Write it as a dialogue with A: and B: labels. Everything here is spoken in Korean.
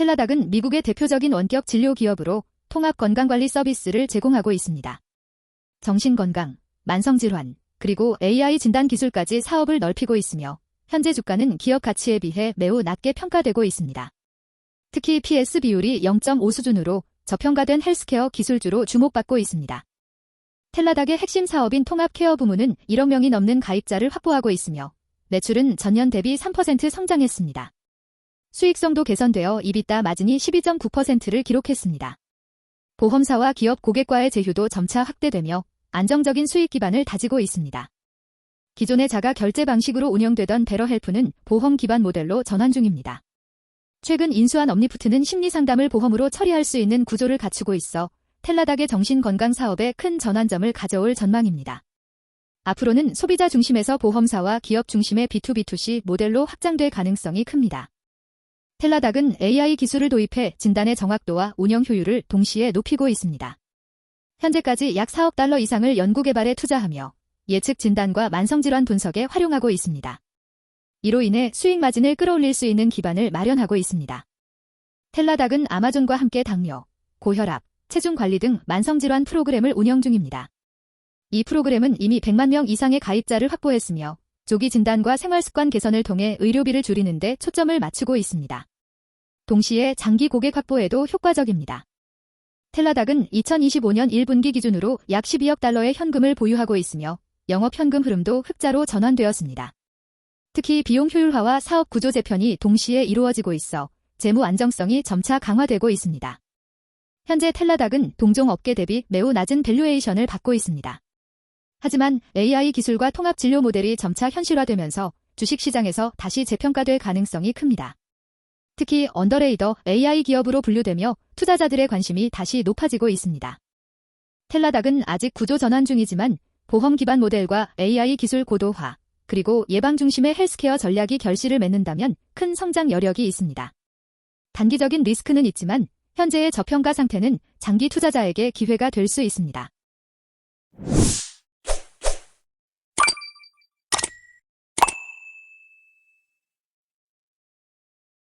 A: 텔라닥은 미국의 대표적인 원격 진료 기업으로 통합 건강관리 서비스를 제공하고 있습니다. 정신건강, 만성질환, 그리고 AI 진단 기술까지 사업을 넓히고 있으며 현재 주가는 기업 가치에 비해 매우 낮게 평가되고 있습니다. 특히 PS 비율이 0.5 수준으로 저평가된 헬스케어 기술주로 주목받고 있습니다. 텔라닥의 핵심 사업인 통합 케어 부문은 1억 명이 넘는 가입자를 확보하고 있으며 매출은 전년 대비 3% 성장했습니다. 수익성도 개선되어 이비타 마진이 12.9%를 기록했습니다. 보험사와 기업 고객과의 제휴도 점차 확대되며 안정적인 수익 기반을 다지고 있습니다. 기존의 자가 결제 방식으로 운영되던 베러헬프는 보험 기반 모델로 전환 중입니다. 최근 인수한 엄니푸트는 심리 상담을 보험으로 처리할 수 있는 구조를 갖추고 있어 텔라닥의 정신건강 사업에 큰 전환점을 가져올 전망입니다. 앞으로는 소비자 중심에서 보험사와 기업 중심의 B2B2C 모델로 확장될 가능성이 큽니다. 텔라닥은 AI 기술을 도입해 진단의 정확도와 운영 효율을 동시에 높이고 있습니다. 현재까지 약 4억 달러 이상을 연구개발에 투자하며 예측 진단과 만성질환 분석에 활용하고 있습니다. 이로 인해 수익 마진을 끌어올릴 수 있는 기반을 마련하고 있습니다. 텔라닥은 아마존과 함께 당뇨, 고혈압, 체중 관리 등 만성질환 프로그램을 운영 중입니다. 이 프로그램은 이미 100만 명 이상의 가입자를 확보했으며 조기 진단과 생활습관 개선을 통해 의료비를 줄이는데 초점을 맞추고 있습니다. 동시에 장기 고객 확보에도 효과적입니다. 텔라닥은 2025년 1분기 기준으로 약 12억 달러의 현금을 보유하고 있으며 영업 현금 흐름도 흑자로 전환되었습니다. 특히 비용 효율화와 사업 구조 재편이 동시에 이루어지고 있어 재무 안정성이 점차 강화되고 있습니다. 현재 텔라닥은 동종 업계 대비 매우 낮은 밸류에이션을 받고 있습니다. 하지만 AI 기술과 통합 진료 모델이 점차 현실화되면서 주식시장에서 다시 재평가될 가능성이 큽니다. 특히 언더레이더 AI 기업으로 분류되며 투자자들의 관심이 다시 높아지고 있습니다. 텔라닥은 아직 구조 전환 중이지만 보험 기반 모델과 AI 기술 고도화, 그리고 예방 중심의 헬스케어 전략이 결실을 맺는다면 큰 성장 여력이 있습니다. 단기적인 리스크는 있지만 현재의 저평가 상태는 장기 투자자에게 기회가 될 수 있습니다.